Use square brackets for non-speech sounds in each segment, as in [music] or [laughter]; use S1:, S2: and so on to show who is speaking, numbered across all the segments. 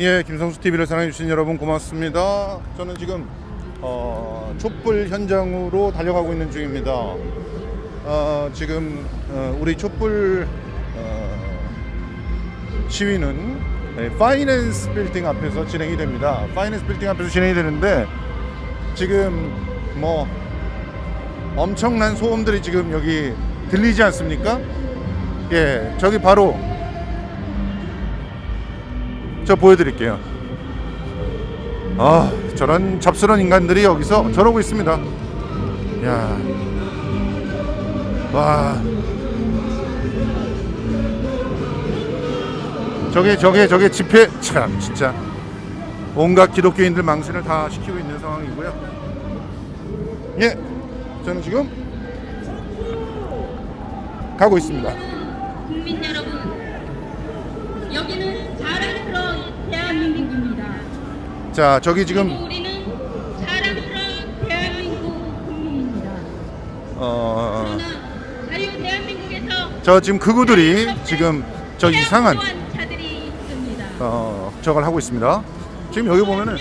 S1: 예, 김성수 TV를 사랑해 주신 여러분 고맙습니다. 저는 지금 어, 촛불 현장으로 달려가고 있는 중입니다. 어, 지금 어, 우리 촛불 어, 시위는 네, 파이낸스 빌딩 앞에서 진행이 됩니다. 파이낸스 빌딩 앞에서 진행이 되는데 지금 뭐 엄청난 소음들이 지금 여기 들리지 않습니까? 예, 저기 바로 저 보여드릴게요. 아, 저런 잡스러운 인간들이 여기서 저러고 있습니다. 야, 와, 저게 저게 저게 집회 참 진짜 온갖 기독교인들 망신을 다 시키고 있는 상황이고요. 예, 저는 지금 가고 있습니다.
S2: 국민 여러분, 여기는 자랑스러운 대한민국입니다.
S1: 자, 저기 지금
S2: 우리는 자랑스러운 대한민국 국민입니다.
S1: 어.
S2: 그러나 자유 대한민국에서
S1: 저 지금 그구들이 지금 저 이상한
S2: 자들이 있습니다.
S1: 어 저걸 하고 있습니다. 지금 여기 보면은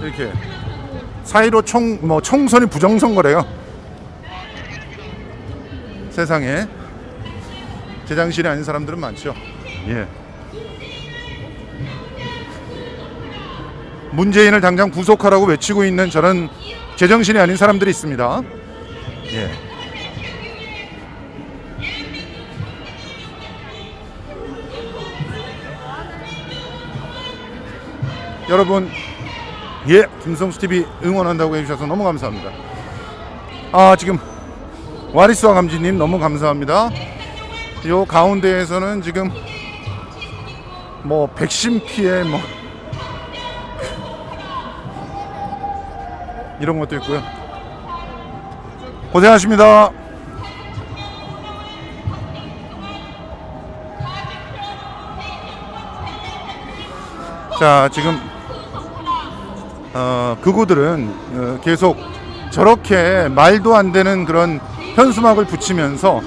S1: 이렇게 사이로 총 뭐 총선이 부정선거래요. 세상에 제정신이 아닌 사람들은 많죠. 예. 문재인을 당장 구속하라고 외치고 있는 저런 제정신이 아닌 사람들이 있습니다. 예. 여러분 예 김성수 TV 응원한다고 해주셔서 너무 감사합니다. 아 지금 와리스와 감지님 너무 감사합니다. 요 가운데에서는 지금 뭐 백신 피해 뭐 이런 것도 있고요. 고생하십니다. 자 지금 어, 그구들은 어, 계속 저렇게 말도 안 되는 그런 현수막을 붙이면서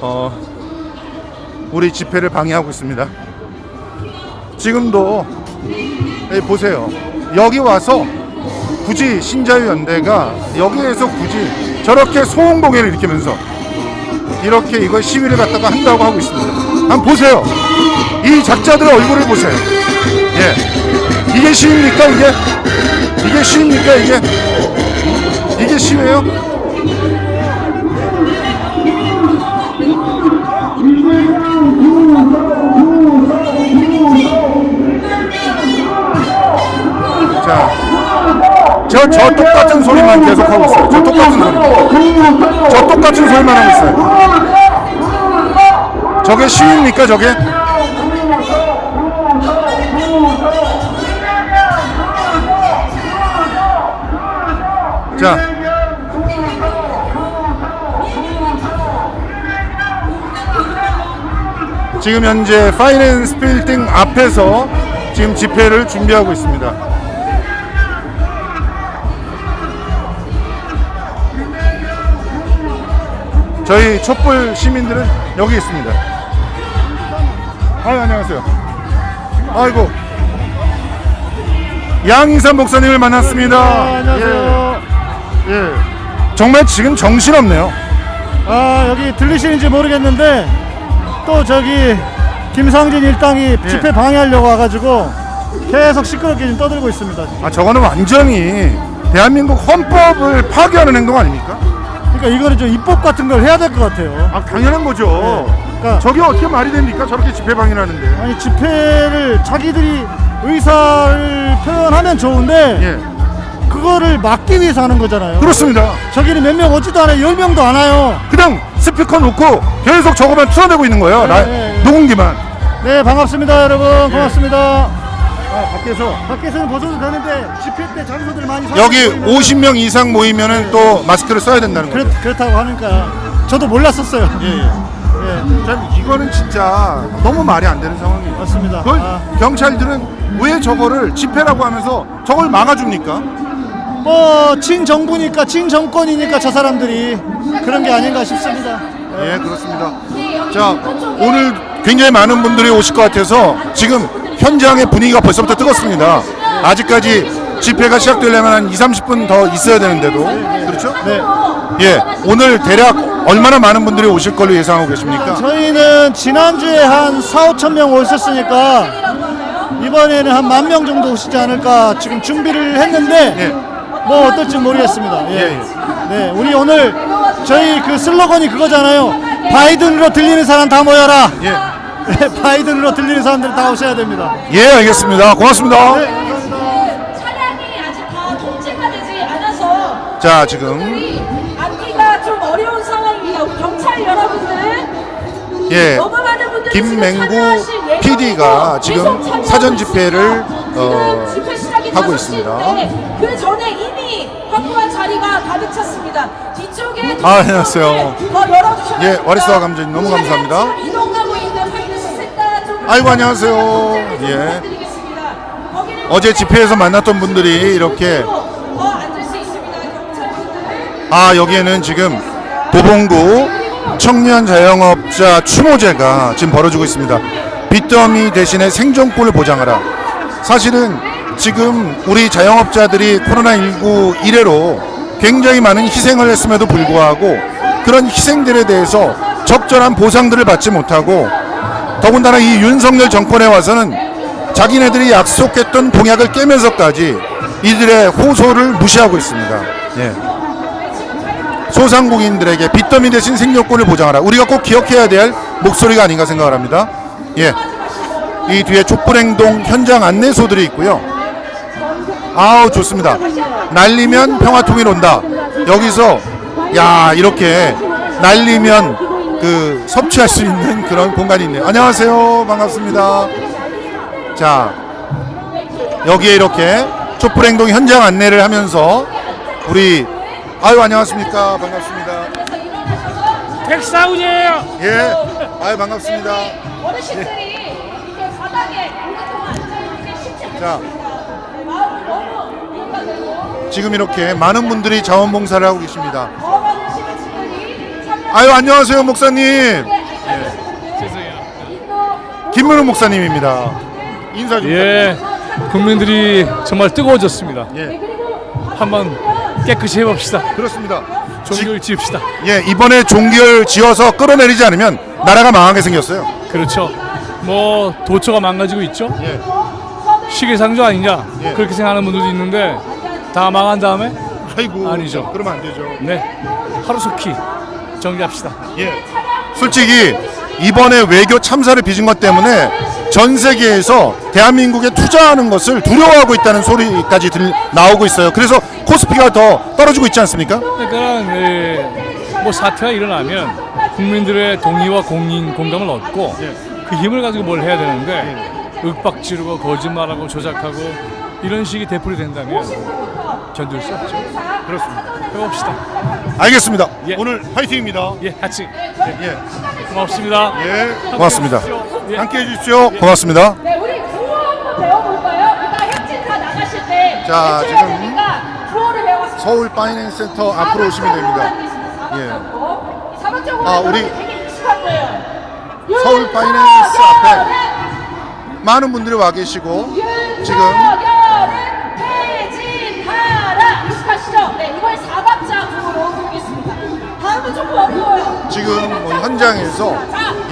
S1: 어, 우리 집회를 방해하고 있습니다. 지금도 예, 보세요. 여기 와서 굳이 신자유연대가 여기에서 굳이 저렇게 소홍공해를 일으키면서 이렇게 이거 시위를 갖다가 한다고 하고 있습니다. 한번 보세요. 이 작자들의 얼굴을 보세요. 예. 이게 시위입니까 이게? 이게 시위입니까 이게? 이게 시위예요? 자, 저, 저 똑같은 소리만 계속 하고 있어요. 저 똑같은 소리. 저 똑같은 소리만 하고 있어요. 저게 시위입니까 저게? 자. 지금 현재 파이낸스 빌딩 앞에서 지금 집회를 준비하고 있습니다. 저희 촛불 시민들은 여기 있습니다. 아유, 안녕하세요. 아이고. 양인삼 목사님을 만났습니다.
S3: 아, 안녕하세요.
S1: 예. 예. 정말 지금 정신 없네요.
S3: 아 여기 들리시는지 모르겠는데 또 저기 김상진 일당이
S1: 예.
S3: 집회 방해하려고 와가지고 계속 시끄럽게 지금 떠들고 있습니다.
S1: 아, 저거는 완전히 대한민국 헌법을 파괴하는 행동 아닙니까?
S3: 그러니까 이거는 좀 입법 같은 걸 해야 될 것 같아요.
S1: 아, 당연한 거죠.
S3: 네. 그러니까
S1: 저게 어떻게 말이 됩니까? 저렇게 집회 방해하는데.
S3: 아니 집회를 자기들이 의사를 표현하면 좋은데
S1: 예.
S3: 그거를 막기 위해서 하는 거잖아요.
S1: 그렇습니다.
S3: 저기는 몇 명 오지도 않아요. 열 명도 안 와요.
S1: 그냥 스피커 놓고 계속 저거만 틀어대고 있는 거예요.
S3: 네,
S1: 라,
S3: 네, 네.
S1: 녹음기만.
S3: 네 반갑습니다 여러분 고맙습니다.
S1: 아, 밖에서
S3: 밖에서는 벗어도 되는데 집회 때 장소들 많이
S1: 여기
S3: 사용하고 있는-
S1: 50명 이상 모이면은 또 마스크를 써야 된다는 거예요.
S3: 그렇, 그렇다고 하니까 저도 몰랐었어요.
S1: 예, 예.
S3: 예,
S1: 참 이거는 진짜 너무 말이 안 되는 상황이에요.
S3: 맞습니다.
S1: 그걸
S3: 아,
S1: 경찰들은 왜 저거를 집회라고 하면서 저걸 막아줍니까?
S3: 뭐 친정부니까 친정권이니까 저 사람들이 그런 게 아닌가 싶습니다.
S1: 예, 그렇습니다. 자, 오늘 굉장히 많은 분들이 오실 것 같아서 지금 현장의 분위기가 벌써부터 뜨겁습니다. 아직까지 집회가 시작되려면 한 2, 30분 더 있어야 되는데도 그렇죠?
S3: 네.
S1: 예, 오늘 대략 얼마나 많은 분들이 오실 걸로 예상하고 계십니까?
S3: 저희는 지난주에 한 4, 5천 명 오셨으니까 이번에는 한 만 명 정도 오시지 않을까 지금 준비를 했는데
S1: 예.
S3: 뭐 어떨지 모르겠습니다. 예.
S1: 예, 예.
S3: 네, 우리 오늘 저희 그 슬로건이 그거잖아요. 바이든으로 들리는 사람 다 모여라.
S1: 예,
S3: 네, [laughs] 바이든으로 들리는 사람들 다 오셔야 됩니다.
S1: 예, 알겠습니다. 고맙습니다.
S4: 차량이 아직 다 통제가 되지 않아서
S1: 자, 지금
S4: 이 앉기가 좀 어려운 상황이에요. 경찰 여러분들
S1: 예,
S4: 너무 많은 분들이
S1: 김맹구
S4: 지금
S1: PD가 지금 사전 집회를. 어, 하고
S4: 5시인데
S1: 있습니다.
S4: 그 전에 이미 확보한 자리가 가득 찼습니다. 뒤쪽에
S1: 아, 안녕하세요.
S4: 더 열어주셔야
S1: 예,
S4: 됩니다.
S1: 와리스와 감독님 너무 감사합니다.
S4: 지금 이동하고
S1: 아이고, 안녕하세요.
S4: 좀
S1: 예. 어제 집회에서 만났던 분들이 이렇게. 아 여기에는 지금 도봉구 청년 자영업자 추모제가 지금 벌어지고 있습니다. 빚더미 대신에 생존권을 보장하라. 사실은 지금 우리 자영업자들이 코로나19 이래로 굉장히 많은 희생을 했음에도 불구하고 그런 희생들에 대해서 적절한 보상들을 받지 못하고 더군다나 이 윤석열 정권에 와서는 자기네들이 약속했던 공약을 깨면서까지 이들의 호소를 무시하고 있습니다. 예. 소상공인들에게 빚더미 대신 생존권을 보장하라. 우리가 꼭 기억해야 될 목소리가 아닌가 생각을 합니다. 예. 이 뒤에 촛불행동 현장 안내소들이 있고요. 아우 좋습니다. 날리면 평화통일 온다. 여기서 야 이렇게 날리면 그 섭취할 수 있는 그런 공간이 있네요. 안녕하세요. 반갑습니다. 자 여기에 이렇게 촛불행동 현장 안내를 하면서 우리 아유 안녕하십니까 반갑습니다.
S5: 백사훈이에요.
S1: 예 아유 반갑습니다.
S4: 어르신들이 이렇게 바닥에 오랫동안 앉아있는 게 쉽지 않습니다.
S1: 자
S4: 마음이 너무 공감되고
S1: 지금 이렇게 많은 분들이 자원봉사를 하고 계십니다. 아유 안녕하세요 목사님
S5: 죄송해요.
S1: 김문우 목사님입니다. 인사 좀.
S5: 예, 국민들이 정말 뜨거워졌습니다.
S1: 예
S5: 한번 깨끗이 해봅시다.
S1: 그렇습니다.
S5: 종교를 지읍시다.
S1: 예 이번에 종결 지어서 끌어내리지 않으면 나라가 망하게 생겼어요.
S5: 그렇죠. 뭐 도처가 망가지고 있죠.
S1: 예
S5: 시기상조 아니냐
S1: 예.
S5: 그렇게 생각하는 분들도 있는데 다 망한 다음에
S1: 아이고
S5: 아니죠.
S1: 그러면 안 되죠.
S5: 네 하루속히 정리합시다.
S1: 예. 솔직히 이번에 외교 참사를 빚은 것 때문에 전 세계에서 대한민국에 투자하는 것을 두려워하고 있다는 소리까지 들, 나오고 있어요. 그래서 코스피가 더 떨어지고 있지 않습니까?
S5: 그러니까 예, 뭐 사태가 일어나면 국민들의 동의와 공인 공감을 얻고 그 힘을 가지고 뭘 해야 되는데 윽박 지르고 거짓말하고 조작하고 이런 식이 되풀이 된다면 견딜 수 없죠.
S1: 그렇습니다.
S5: 해봅시다.
S1: 알겠습니다.
S5: 예.
S1: 오늘 화이팅입니다.
S5: 예, 같이
S1: 예.
S5: 고맙습니다.
S1: 예. 고맙습니다.
S5: 예.
S1: 함께 해주십시오. 고맙습니다.
S4: 네, 우리 구호 한번 배워볼까요? 이따 현진 다 나가실 때
S1: 자, 지금
S4: 구호를 배웠습니다.
S1: 서울 파이낸스 센터 앞으로 오시면 됩니다. 예.
S4: 사각적으로
S1: 아, 우리
S4: 되게 익숙한 거예요.
S1: 서울 파이낸스 앞에 많은 분들이 와 계시고 지금 지금 뭐 현장에서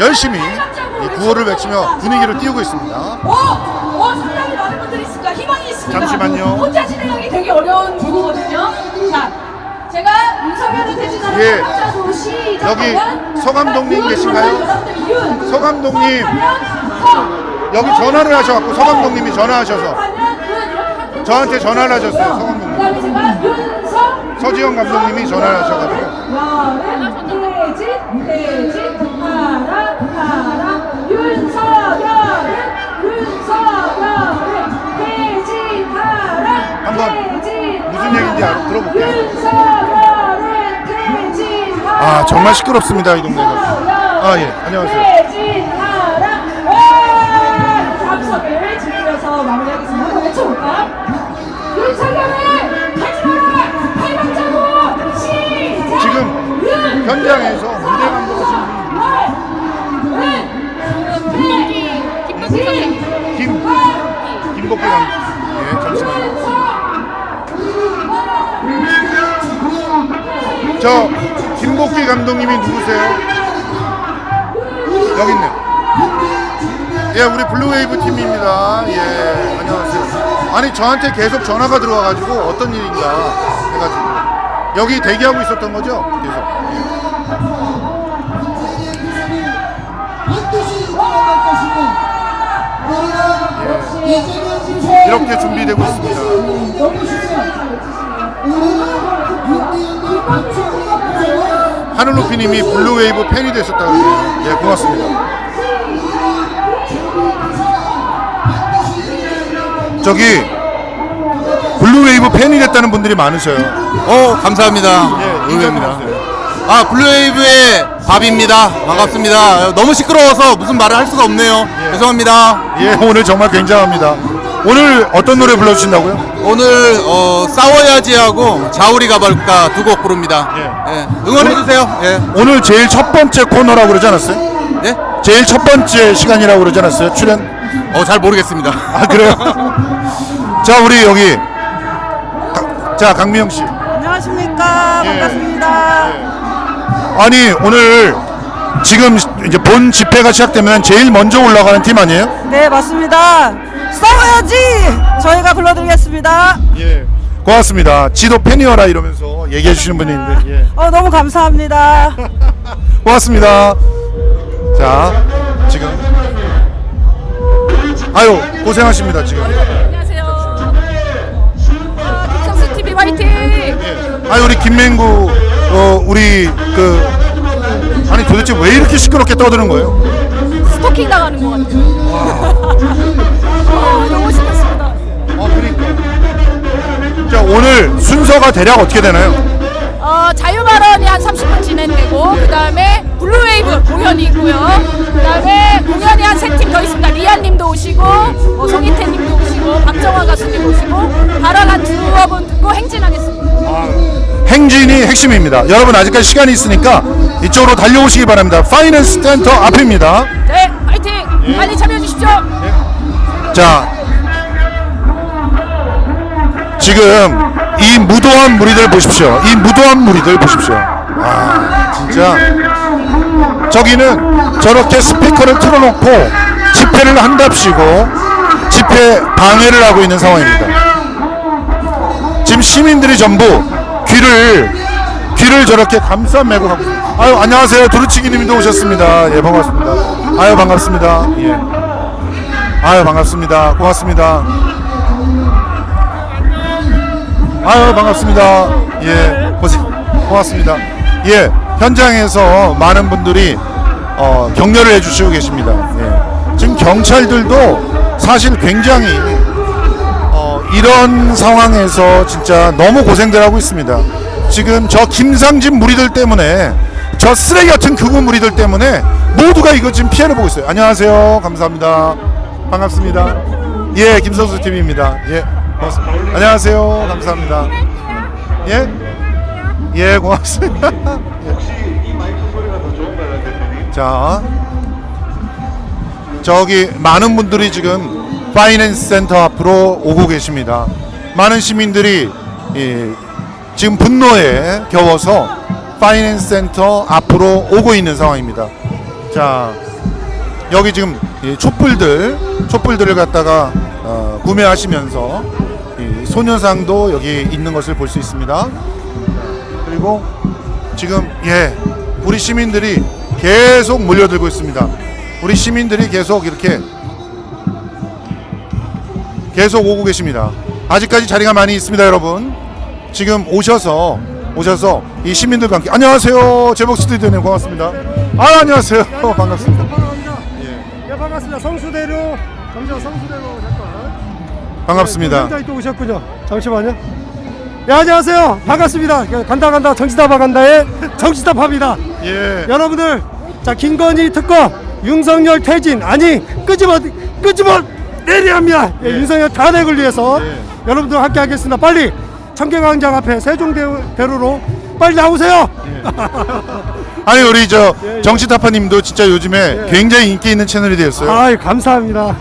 S1: 열심히 이 구호를 외치며 분위기를 띄우고 있습니다.
S4: 어, 어, 상당히 많은 분들이 있습니다. 희망이 있습니다.
S1: 잠시만요.
S4: 혼자 진행하기 되게 어려운 구호거든요. 자, 제가 윤석열은 퇴진하라
S1: 예. 여기
S4: 하면
S1: 서 감독님
S4: 윤
S1: 계신가요?
S4: 누르면 여러분들 윤.
S1: 서 감독님.
S4: 하면 서.
S1: 여기 전화를 하셔갖고 서 감독님이 전화하셔서 저한테 전화를 하셨어요, 서 감독님. 서지영 감독님이 전화를 하셔가지고 한번. 무슨 얘기인지 알- 들어볼게요. 아 정말 시끄럽습니다 이 동네가. 아 예 안녕하세요. 현장에서 무대 감독하시는 김김 김복기 감. 예, 잠시만요. 저 김복기 감독님이 누구세요? 여기 있네. 예, 우리 블루웨이브 팀입니다. 예, 안녕하세요. 아니 저한테 계속 전화가 들어와가지고 어떤 일인가 해가지고 여기 대기하고 있었던 거죠? 계속. 이렇게 준비되고 있습니다. 하늘 높이님이 블루웨이브 팬이 되셨다고 그러네요. 예, 고맙습니다. 저기 블루웨이브 팬이 됐다는 분들이 많으셔요.
S6: 어 감사합니다.
S1: 예,
S6: 의외입니다. 아 블루웨이브의 밥입니다. 반갑습니다. 너무 시끄러워서 무슨 말을 할 수가 없네요. 죄송합니다.
S1: 예, 오늘 정말 굉장합니다. 오늘 어떤 노래 불러주신다고요?
S6: 오늘 어, 싸워야지 하고 자우리 가볼까 두 곡 부릅니다. 예. 응원해 주세요. 예.
S1: 오늘 제일 첫 번째 코너라고 그러지 않았어요?
S6: 예?
S1: 제일 첫 번째 시간이라고 그러지 않았어요? 출연?
S6: 어 잘 모르겠습니다.
S1: 아 그래요? [laughs] 자 우리 여기 가- 자 강미영 씨.
S7: 안녕하십니까
S1: 예.
S7: 반갑습니다.
S1: 아니 오늘 지금 이제 본 집회가 시작되면 제일 먼저 올라가는 팀 아니에요?
S7: 네 맞습니다. 싸워야지 저희가 불러드리겠습니다.
S1: 예. 고맙습니다. 지도 팬이어라 이러면서 얘기해 주시는 분이 있는데 예. [laughs]
S7: 어 너무 감사합니다. [laughs]
S1: 고맙습니다. 자 지금 아유 고생하십니다 지금.
S4: 안녕하세요. 성수 TV 화이팅!
S1: 아니 우리 김맹구 어 우리 그 아니 도대체 왜 이렇게 시끄럽게 떠드는 거예요?
S4: 스토킹 당하는 것 같아요. 아, 너무 신났습니다.
S1: 아 그러니까. 자 오늘 순서가 대략 어떻게 되나요?
S4: 어, 자유발언이 한 30분 진행되고 그 다음에 블루웨이브 공연이 있고요. 그 다음에 공연이 한 세 팀 더 있습니다. 리안님도 오시고 뭐 송희태님도 오시고 박정화 가수님 오시고 발언 한 두어 분 듣고 행진하겠습니다.
S1: 행진이 핵심입니다. 여러분 아직까지 시간이 있으니까 이쪽으로 달려오시기 바랍니다. 파이낸스 센터 앞입니다.
S4: 네, 화이팅! 많이 참여해 주십시오.
S1: 자 지금 이 무도한 무리들 보십시오. 이 무도한 무리들 보십시오. 아 진짜 저기는 저렇게 스피커를 틀어놓고 집회를 한답시고 집회 방해를 하고 있는 상황입니다. 지금 시민들이 전부 귀를 귀를 저렇게 감싸 매고 가고 있습니다. 아유 안녕하세요 두루치기님도 오셨습니다. 예 반갑습니다. 아유 반갑습니다. 예. 아유 반갑습니다. 고맙습니다. 아유 반갑습니다. 예 고맙습니다. 예 현장에서 많은 분들이 어, 격려를 해주시고 계십니다. 예. 지금 경찰들도 사실 굉장히 어, 이런 상황에서 진짜 너무 고생들 하고 있습니다. 지금 저 김상진 무리들 때문에 저 쓰레기 같은 극우 무리들 때문에 모두가 이거 지금 피해를 보고 있어요. 안녕하세요. 감사합니다. 반갑습니다. 예, 김선수 TV입니다. 예, 고맙습니다. 안녕하세요. 감사합니다. 예, 예, 고맙습니다. [laughs] 예. 자, 저기 많은 분들이 지금 파이낸스 센터 앞으로 오고 계십니다. 많은 시민들이 이, 지금 분노에 겨워서 파이낸스 센터 앞으로 오고 있는 상황입니다. 자, 여기 지금 이 촛불들, 촛불들을 갖다가 어, 구매하시면서 이 소녀상도 여기 있는 것을 볼 수 있습니다. 그리고 지금 예, 우리 시민들이 계속 몰려들고 있습니다. 우리 시민들이 계속 이렇게 계속 오고 계십니다. 아직까지 자리가 많이 있습니다, 여러분. 지금 오셔서 오셔서 이 시민들과 함께 안녕하세요, 제복 스튜디오님 고맙습니다. 아 안녕하세요, [laughs] 반갑습니다.
S8: 예, 반갑습니다. 성수대로 잠시만 성수대로 잠깐.
S1: 반갑습니다.
S8: 현장에 또 오셨군요. 잠시만요. 예, 안녕하세요. 반갑습니다. 예, 간다 간다 정치다 바 간다의 정치다파입니다.
S1: 예,
S8: 여러분들 자 김건희 특검 윤석열 퇴진 아니 끄집어 끄집어 내려야 합니다. 예,
S1: 예.
S8: 윤석열 탄핵을 위해서
S1: 예.
S8: 여러분들 함께 하겠습니다. 빨리 청계광장 앞에 세종대로로 빨리 나오세요. [laughs]
S1: 아니 우리 저
S8: 예, 예.
S1: 정치타파님도 진짜 요즘에
S8: 예.
S1: 굉장히 인기 있는 채널이 되었어요.
S8: 아이 감사합니다.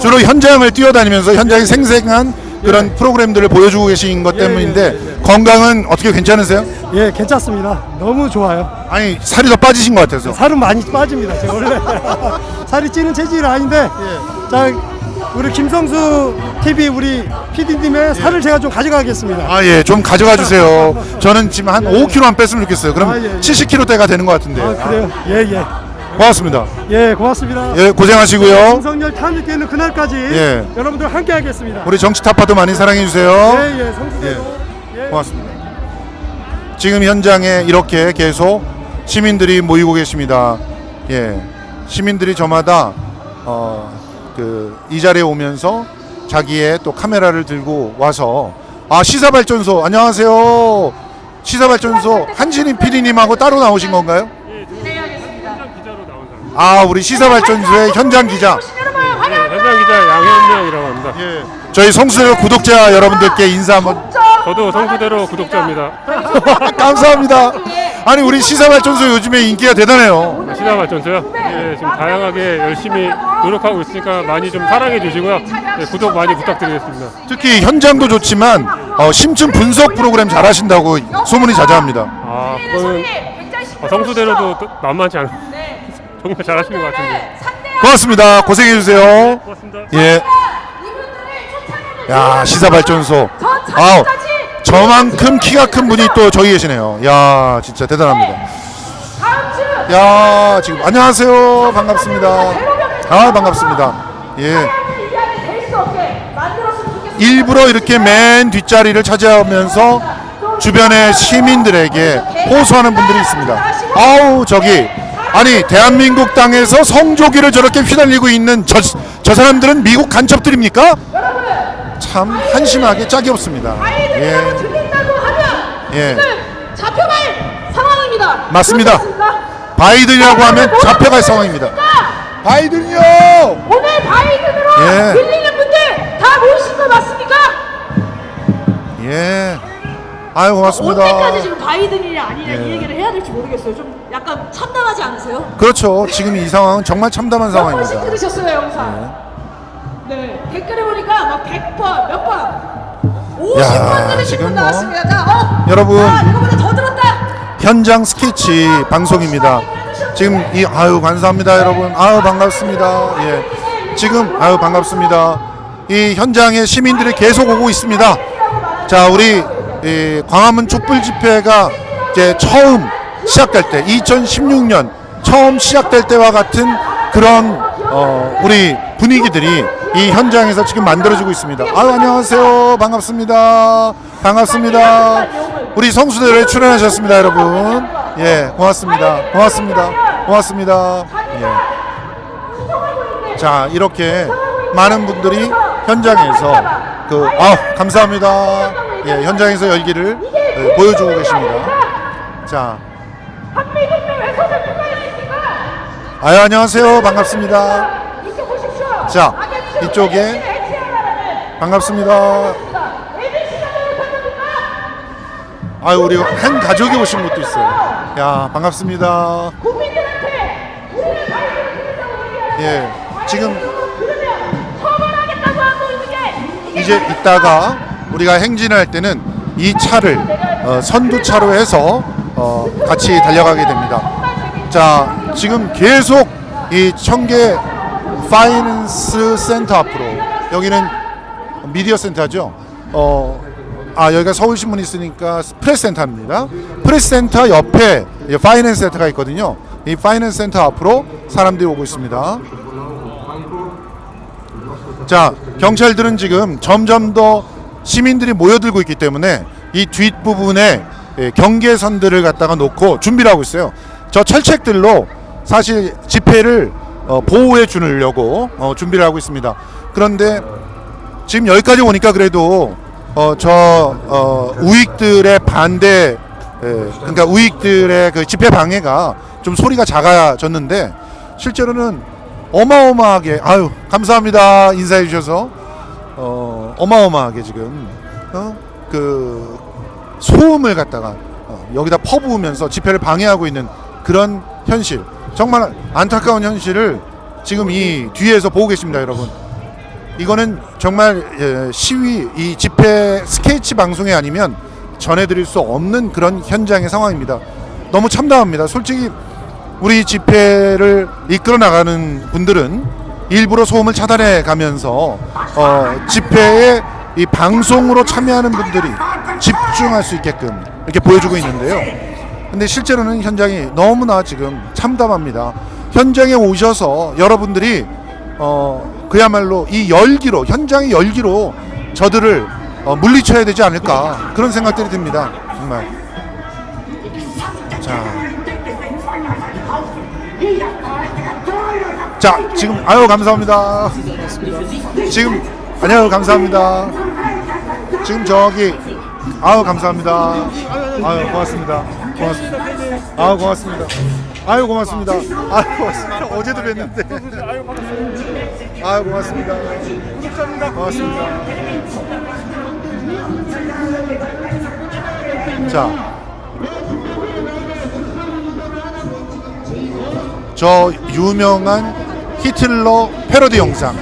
S1: 주로 현장을 뛰어다니면서 현장의 생생한 그런 프로그램들을 보여주고 계신 것
S8: 예, 예,
S1: 때문인데
S8: 예,
S1: 건강은 어떻게 괜찮으세요?
S8: 예, 괜찮습니다. 너무 좋아요.
S1: 아니 살이 더 빠지신 것 같아서.
S8: 살은 많이 빠집니다. 제가 원래 [laughs] 살이 찌는 체질은 아닌데 자 우리 김성수 TV 우리 PD님의 살을 제가 좀 가져가겠습니다.
S1: 아 예, 좀 가져가 주세요. [laughs] 저는 지금 한 5kg만 뺐으면 좋겠어요. 그럼
S8: 아, 예, 예.
S1: 70kg대가 되는 것 같은데.
S8: 아 그래요? 예 예
S1: 고맙습니다.
S8: 예. 고맙습니다.
S1: 예, 고생하시고요.
S8: 김성열 탄핵 되는 그날까지
S1: 예.
S8: 여러분들 함께 하겠습니다.
S1: 우리 정치 타파도 많이 사랑해 주세요.
S8: 예 예 성수대로 예.
S1: 고맙습니다. 지금 현장에 이렇게 계속 시민들이 모이고 계십니다. 예, 시민들이 저마다 어, 그 이 자리에 오면서 자기의 또 카메라를 들고 와서 아 시사발전소 안녕하세요. 시사발전소 한진희 PD님하고 따로 나오신 건가요? 아 우리 시사발전소의 현장 기자.
S9: 현장 기자 양현명이라고 합니다.
S1: 예, 저희 성수대 구독자 여러분들께 인사 한번
S9: 저도 성수대로 구독자입니다. [laughs]
S1: 감사합니다. 아니 우리 시사발전소 요즘에 인기가 대단해요.
S9: 시사 발전소요. 예, 지금 다양하게 열심히 노력하고 있으니까 많이 좀 사랑해 주시고요. 예, 구독 많이 부탁드리겠습니다.
S1: 특히 현장도 좋지만 어, 심층 분석 프로그램 잘하신다고 소문이 자자합니다.
S9: 아, 그거는 아, 성수대로도 또 만만치 않아. 정말 잘하시는 것 같은데.
S1: 고맙습니다. 고생해 주세요.
S9: 고맙습니다.
S1: 예. 야 시사발전소. 아우 저만큼 키가 큰 분이 또 저기 계시네요. 야 진짜 대단합니다. 야 지금 안녕하세요 반갑습니다. 아 반갑습니다. 예. 일부러 이렇게 맨 뒷자리를 차지하면서 주변의 시민들에게 호소하는 분들이 있습니다. 아우 저기 아니 대한민국 땅에서 성조기를 저렇게 휘날리고 있는 저, 저 사람들은 미국 간첩들입니까? 참 한심하게 짝이 없습니다. 예. 예.
S4: 잡혀갈 상황입니다.
S1: 맞습니다. 바이든이라고 하면 잡혀갈 상황입니다. 바이든이요.
S4: 오늘 바이든으로
S1: 예.
S4: 들리는 분들 다 모이신 거 맞습니까?
S1: 예. 아유 고맙습니다.
S4: 언제까지 지금 바이든이냐 아니냐
S1: 예.
S4: 이 얘기를 해야 될지 모르겠어요. 좀 약간 참담하지 않으세요?
S1: 그렇죠. 지금 이 상황은 정말 참담한
S4: 몇 번씩
S1: 상황입니다.
S4: 들으셨어요 영상? 네 댓글에 보니까 막 100번 몇 번. 50번
S1: 야,
S4: 들으신
S1: 지금
S4: 분
S1: 뭐
S4: 나왔습니다. 자, 어,
S1: 여러분.
S4: 아, 이거보다 더 들었다.
S1: 현장 스케치 방송입니다. 지금 이 아유 감사합니다 여러분. 아유 반갑습니다. 예. 지금 아유 반갑습니다. 이 현장에 시민들이 계속 오고 있습니다. 자 우리 이 광화문 촛불 집회가 이제 처음 시작될 때 2016년 처음 시작될 때와 같은 그런 어, 우리 분위기들이 이 현장에서 지금 만들어지고 있습니다. 아유 안녕하세요. 반갑습니다. 반갑습니다. 우리 성수대로에 출연하셨습니다 여러분. 예 고맙습니다. 고맙습니다. 고맙습니다. 예. 자 이렇게 많은 분들이 현장에서 그 아 감사합니다. 예 현장에서 열기를 예, 보여주고 계십니다. 자 아유 안녕하세요. 반갑습니다. 자 이쪽에 반갑습니다. 아유 우리 한 가족이 오신 것도 있어요. 야 반갑습니다. 예 지금 이제 이따가 우리가 행진할 때는 이 차를 어, 선두차로 해서 어, 같이 달려가게 됩니다. 자, 지금 계속 이 청계 파이낸스 센터 앞으로 여기는 미디어 센터죠. 어, 아 여기가 서울신문 있으니까 프레스 센터입니다. 프레스 센터 옆에 이 파이낸스 센터가 있거든요. 이 파이낸스 센터 앞으로 사람들이 오고 있습니다. 자, 경찰들은 지금 점점 더 시민들이 모여들고 있기 때문에 이 뒷부분에 예, 경계선들을 갖다가 놓고 준비를 하고 있어요. 저 철책들로 사실 집회를 어, 보호해 주려고 어, 준비를 하고 있습니다. 그런데 지금 여기까지 오니까 그래도 어, 저 어, 우익들의 반대, 예, 그러니까 우익들의 그 집회 방해가 좀 소리가 작아졌는데 실제로는 어마어마하게 아유 감사합니다 인사해 주셔서 어, 어마어마하게 지금 어? 그 소음을 갖다가 어, 여기다 퍼부으면서 집회를 방해하고 있는 그런 현실. 정말 안타까운 현실을 지금 이 뒤에서 보고 계십니다 여러분. 이거는 정말 예, 시위 이 집회 스케치 방송이 아니면 전해드릴 수 없는 그런 현장의 상황입니다. 너무 참담합니다. 솔직히 우리 집회를 이끌어 나가는 분들은 일부러 소음을 차단해 가면서 어, 집회에 이 방송으로 참여하는 분들이 집중할 수 있게끔 이렇게 보여주고 있는데요. 근데 실제로는 현장이 너무나 지금 참담합니다. 현장에 오셔서 여러분들이 어, 그야말로 이 열기로 현장의 열기로 저들을 어, 물리쳐야 되지 않을까 그런 생각들이 듭니다. 정말. 자. 자, 지금 아유 감사합니다. 지금 안녕 감사합니다. 지금 저기 아유 감사합니다. 아유 고맙습니다. 고맙습니다. 아유 고맙습니다. 아유 고맙습니다. 아유 고맙습니다. 어제도 뵀는데. 아유 고맙습니다. 고맙습니다. 자. 저 유명한 히틀러 패러디 영상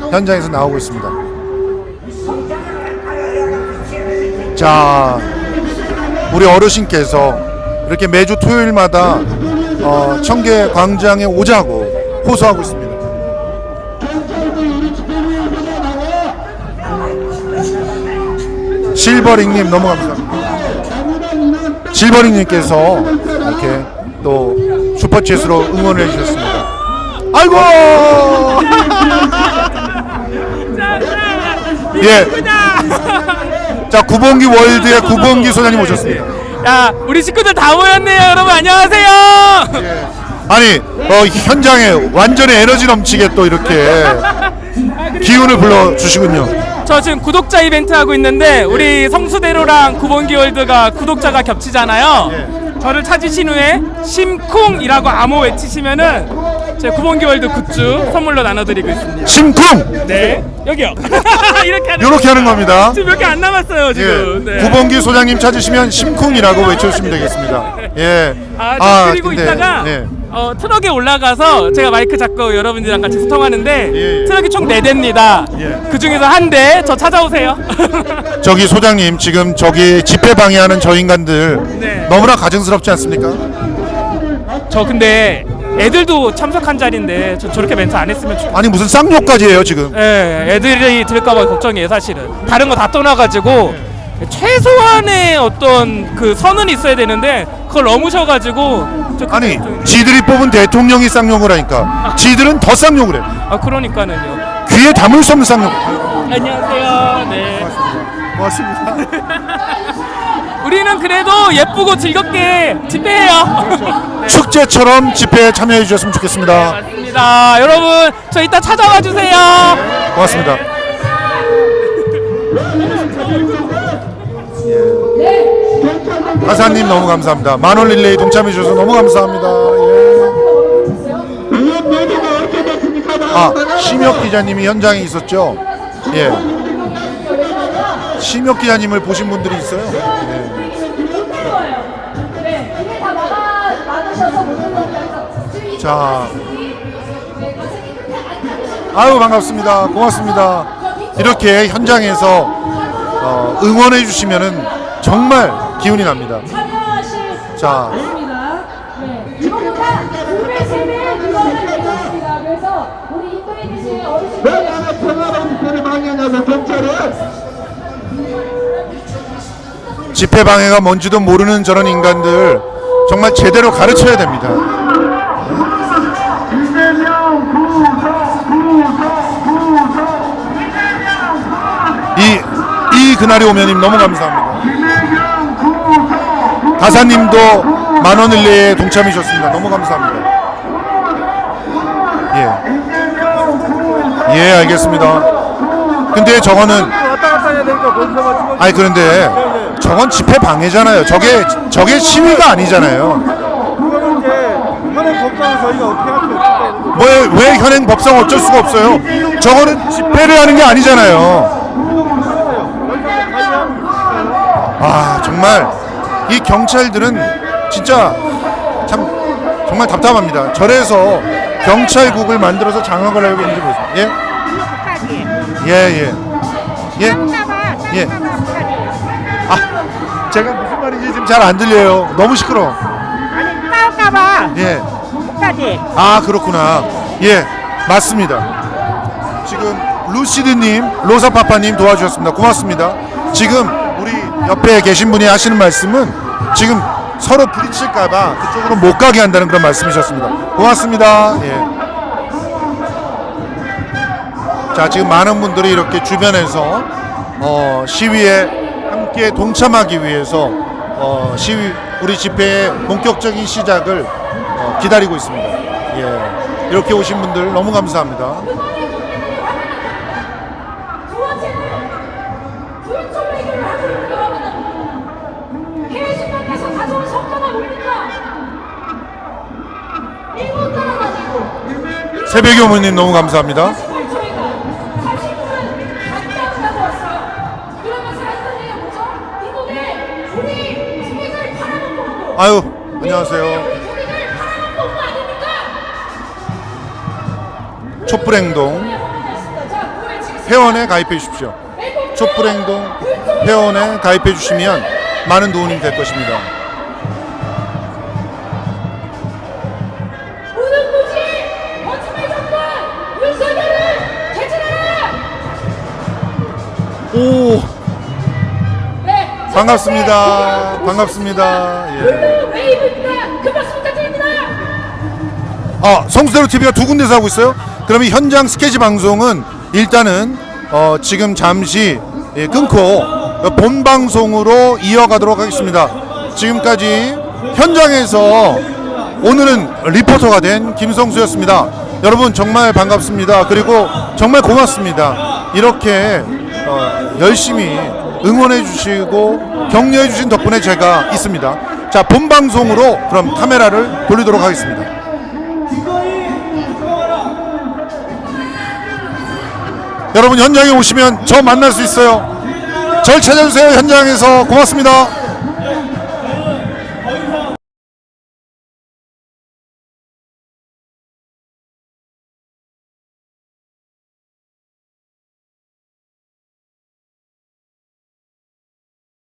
S1: 어, 현장에서 나오고 있습니다. 자, 우리 어르신께서 이렇게 매주 토요일마다 어, 청계 광장에 오자고 호소하고 있습니다. 실버링님 너무 감사합니다. 실버링님께서 이렇게 또 슈퍼챗으로 응원을 해주셨습니다. 아이고! 예. 자, 구봉기 월드의 구봉기 소장님 오셨습니다.
S10: 야, 우리 식구들 다 모였네요. 여러분 안녕하세요.
S1: 아니, 어, 현장에 완전히 에너지 넘치게 또 이렇게 기운을 불러 주시군요.
S10: 저 지금 구독자 이벤트 하고 있는데 우리 성수대로랑 구본기 월드가 구독자가 겹치잖아요. 저를 찾으신 후에 심쿵이라고 암호 외치시면은 제 구본기 월드 굿즈 선물로 나눠드리고 있습니다.
S1: 심쿵!
S10: 네, 여기요. [laughs] 이렇게 하는
S1: 이렇게 하는 겁니다.
S10: 지금 몇 개 안 남았어요 지금.
S1: 예.
S10: 네.
S1: 구봉기 소장님 찾으시면 심쿵이라고 [laughs] 외쳐주시면 되겠습니다. 예.
S10: 아, 저 그리고
S1: 근데,
S10: 있다가
S1: 예.
S10: 어, 트럭에 올라가서 제가 마이크 잡고 여러분들이랑 같이 소통하는데
S1: 예, 예.
S10: 트럭이 총 4대입니다.
S1: 예.
S10: 그 중에서 한 대 저 찾아오세요. [laughs]
S1: 저기 소장님 지금 저기 집회 방해하는 저 인간들
S10: 네.
S1: 너무나 가증스럽지 않습니까?
S10: 저 근데 애들도 참석한 자리인데 저 저렇게 멘트 안 했으면 좋.
S1: 아니 무슨 쌍욕까지 해요 지금?
S10: 예, 애들이 들을까봐 걱정이에요 사실은. 다른 거 다 떠나가지고 최소한의 어떤 그 선은 있어야 되는데 그걸 넘으셔가지고 저
S1: 아니
S10: 좀-
S1: 지들이 뽑은 대통령이 쌍욕을 하니까 지들은 더 쌍욕을 해.
S10: 아 그러니까는요.
S1: 귀에 담을 수 없는 쌍욕.
S10: 안녕하세요. 네.
S1: 고맙습니다. [laughs]
S10: 우리는 그래도 예쁘고 즐겁게 집회해요.
S1: 축제처럼 집회에 참여해 주셨으면 좋겠습니다.
S10: 맞습니다. 여러분 저 이따 찾아와 주세요.
S1: 고맙습니다. 예. 가사님 너무 감사합니다. 만원 릴레이 동참해 주셔서 너무 감사합니다. 예. 아 심혁 기자님이 현장에 있었죠. 예. 심혁 기자님을 보신 분들이 있어요. 자, 아유 반갑습니다. 고맙습니다. 이렇게 현장에서 어, 응원해 주시면은 정말 기운이 납니다. 자, 집회 방해가 뭔지도 모르는 저런 인간들 정말 제대로 가르쳐야 됩니다. 이 그날이 오면님 너무 감사합니다. 가사님도 만원 릴레이에 동참해 주셨습니다. 너무 감사합니다. 예. 예, 알겠습니다. 근데 저거는 아니 그런데 저건 집회 방해잖아요. 저게 저게 시위가 아니잖아요. 왜, 왜 현행 법상 어쩔 수가 없어요? 저거는 집회를 하는 게 아니잖아요. 아 정말 이 경찰들은 진짜 참 정말 답답합니다. 절에서 경찰국을 만들어서 장악을 하려고 있는지 모르겠습니다. 예? 예, 예. 예? 예. 아, 제가 무슨 말인지 지금 잘 안 들려요. 너무 시끄러.
S11: 아니 싸울까봐
S1: 예. 아, 그렇구나. 예, 맞습니다. 지금 루시드님, 로사파파님 도와주셨습니다. 고맙습니다. 지금 옆에 계신 분이 하시는 말씀은 지금 서로 부딪힐까봐 그쪽으로 못 가게 한다는 그런 말씀이셨습니다. 고맙습니다. 예. 자, 지금 많은 분들이 이렇게 주변에서 어, 시위에 함께 동참하기 위해서 어, 시위 우리 집회의 본격적인 시작을 어, 기다리고 있습니다. 예. 이렇게 오신 분들 너무 감사합니다. 새벽에 어머님 너무 감사합니다. 아유, 안녕하세요. 촛불행동 회원에 가입해 주십시오. 촛불행동 회원에 가입해 주시면 많은 도움이 될 것입니다. 반갑습니다. 반갑습니다. 예. 아 성수대로 TV가 두 군데서 하고 있어요. 그러면 현장 스케치 방송은 일단은 어, 지금 잠시 예, 끊고 본 방송으로 이어가도록 하겠습니다. 지금까지 현장에서 오늘은 리포터가 된 김성수였습니다. 여러분 정말 반갑습니다. 그리고 정말 고맙습니다. 이렇게 어, 열심히 응원해 주시고 격려해 주신 덕분에 제가 있습니다. 자, 본 방송으로 그럼 카메라를 돌리도록 하겠습니다. 여러분 현장에 오시면 저 만날 수 있어요. 절 찾아주세요 현장에서 고맙습니다.